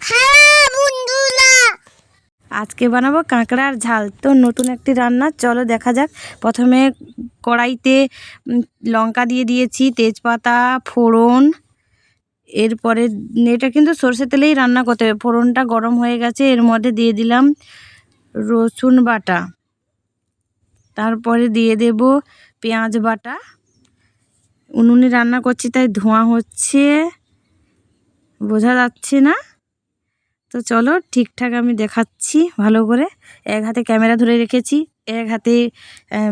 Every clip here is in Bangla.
হ্যাঁ আজকে বানাবো কাঁকড়ার ঝাল। তো নতুন একটি রান্না, চলো দেখা যাক। প্রথমে কড়াইতে লঙ্কা দিয়ে দিয়েছি, তেজপাতা, ফোড়ন। এরপরে এটা কিন্তু সর্ষে তেলেই রান্না করতে হবে। ফোড়নটা গরম হয়ে গেছে, এর মধ্যে দিয়ে দিলাম রসুন বাটা। তারপরে দিয়ে দেব পেঁয়াজ বাটা। উনুনে রান্না করছি, তাই ধোঁয়া হচ্ছে। বোঝা যাচ্ছে না? তো চলো ঠিকঠাক আমি দেখাচ্ছি ভালো করে। এক হাতে ক্যামেরা ধরে রেখেছি, এক হাতে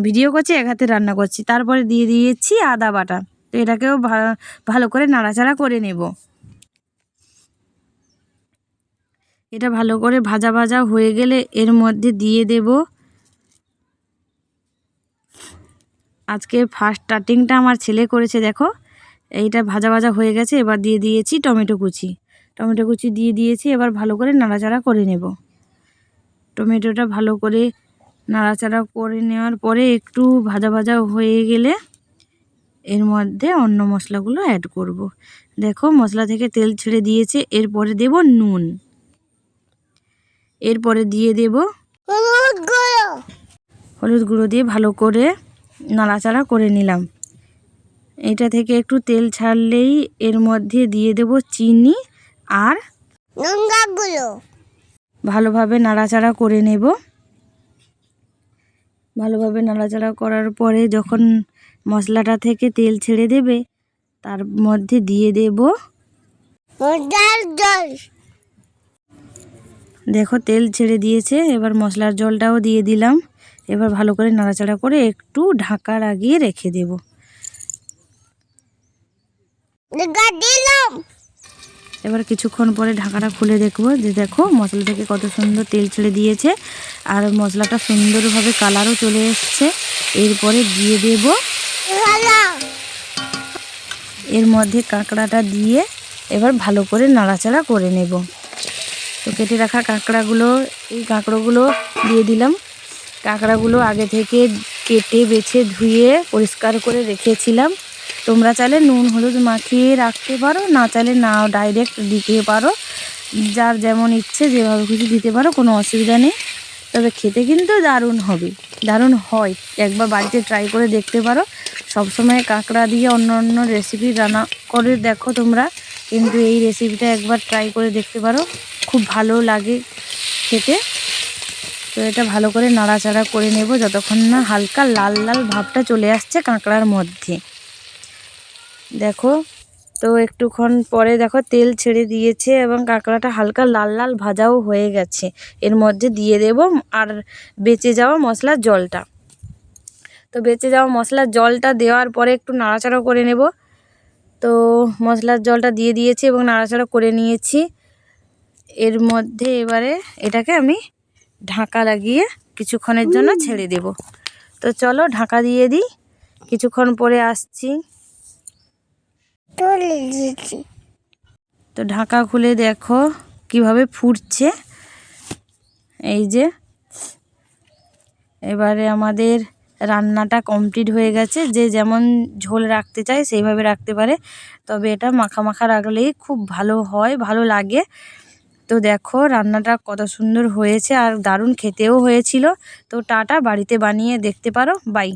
ভিডিও করছি, এক হাতে রান্না করছি। তারপরে দিয়ে দিয়েছি আদা বাটা। তো এটাকেও ভালো করে নাড়াচাড়া করে নেব। এটা ভালো করে ভাজা ভাজা হয়ে গেলে এর মধ্যে দিয়ে দেব। আজকে ফার্স্ট স্টার্টিংটা আমার ছেলে করেছে, দেখো। এইটা ভাজা ভাজা হয়ে গেছে, এবার দিয়ে দিয়েছি টমেটো কুচি। টমেটো কুচি দিয়ে দিয়েছি এবার ভালো করে নাড়াচাড়া করে নেব। টমেটোটা ভালো করে নাড়াচাড়া করে নেওয়ার পরে একটু ভাজা ভাজা হয়ে গেলে এর মধ্যে অন্য মশলাগুলো অ্যাড করব। দেখো মশলা থেকে তেল ছেড়ে দিয়েছে এরপরে দেব নুন। এরপরে দিয়ে দেব হলুদ গুঁড়ো। হলুদ গুঁড়ো দিয়ে ভালো করে নাড়াচাড়া করে নিলাম। এটা থেকে একটু তেল ছাড়লেই এর মধ্যে দিয়ে দেব চিনি আর? গুঁড়ো ভালোভাবে নাড়াচাড়া করে নেব। ভালোভাবে নাড়াচাড়া করার পরে যখন মশলাটা থেকে তেল ছেড়ে দেবে তার মধ্যে দিয়ে দেব। দেখো তেল ছেড়ে দিয়েছে এবার মশলার জলটাও দিয়ে দিলাম। এবার ভালো করে নাড়াচাড়া করে একটু ঢাকা লাগিয়ে রেখে দেব। দিলাম। এবার কিছুক্ষণ পরে ঢাকাটা খুলে দেখব যে দেখো মশলা থেকে কত সুন্দর তেল ছেড়ে দিয়েছে। আর মশলাটা সুন্দরভাবে কালারও চলে এসছে। এরপরে দিয়ে দেব এর মধ্যে কাঁকড়াটা দিয়ে এবার ভালো করে নাড়াচাড়া করে নেব। তো কেটে রাখা কাঁকড়াগুলো, এই কাঁকড়াগুলো দিয়ে দিলাম। কাঁকড়াগুলো আগে থেকে কেটে, বেছে, ধুয়ে, পরিষ্কার করে রেখেছিলাম। তোমরা চাইলে নুন, হলুদ মাখিয়ে রাখতে পারো, না চাইলে নাও ডাইরেক্ট দিতে পারো। যার যেমন ইচ্ছে, যেভাবে খুশি দিতে পারো, কোনো অসুবিধা নেই। তবে খেতে কিন্তু দারুণ হবে। দারুণ হয়। একবার বাড়িতে ট্রাই করে দেখতে পারো। সবসময় কাঁকড়া দিয়ে অন্য অন্য রেসিপি রান্না করে দেখো তোমরা। কিন্তু এই রেসিপিটা একবার ট্রাই করে দেখতে পারো। খুব ভালো লাগে খেতে। তো এটা ভালো করে নাড়াচাড়া করে নেব, যতক্ষণ না হালকা লাল লাল ভাবটা চলে আসছে কাঁকড়ার মধ্যে। দেখো, তো একটুক্ষণ পরে দেখো তেল ছেড়ে দিয়েছে এবং কাঁকড়াটা হালকা লাল লাল ভাজাও হয়ে গেছে। এর মধ্যে দিয়ে দেব আর বেঁচে যাওয়া মশলার জলটা। তো বেঁচে যাওয়া মশলার জলটা দেওয়ার পরে একটু নাড়াচাড়া করে নেব। তো মশলার জলটা দিয়ে দিয়েছি এবং নাড়াচাড়া করে নিয়েছি। এর মধ্যে এবারে এটাকে আমি ঢাকা লাগিয়ে কিছুক্ষণের জন্য ছেড়ে দেব। তো চলো ঢাকা দিয়ে দিই। কিছুক্ষণ পরে আসছি। তো ঢাকা খুলে দেখো কীভাবে ফুটছে। এই যে, এবারে আমাদের রান্নাটা কমপ্লিট হয়ে গেছে। যে যেমন ঝোল রাখতে চায় সেইভাবে রাখতে পারে। তবে এটা মাখা মাখা রাখলেই খুব ভালো হয়, ভালো লাগে। তো দেখো রান্নাটা কত সুন্দর হয়েছে আর দারুণ খেতেও হয়েছিল। তো টাটা, বাড়িতে বানিয়ে দেখতে পারো। বাই।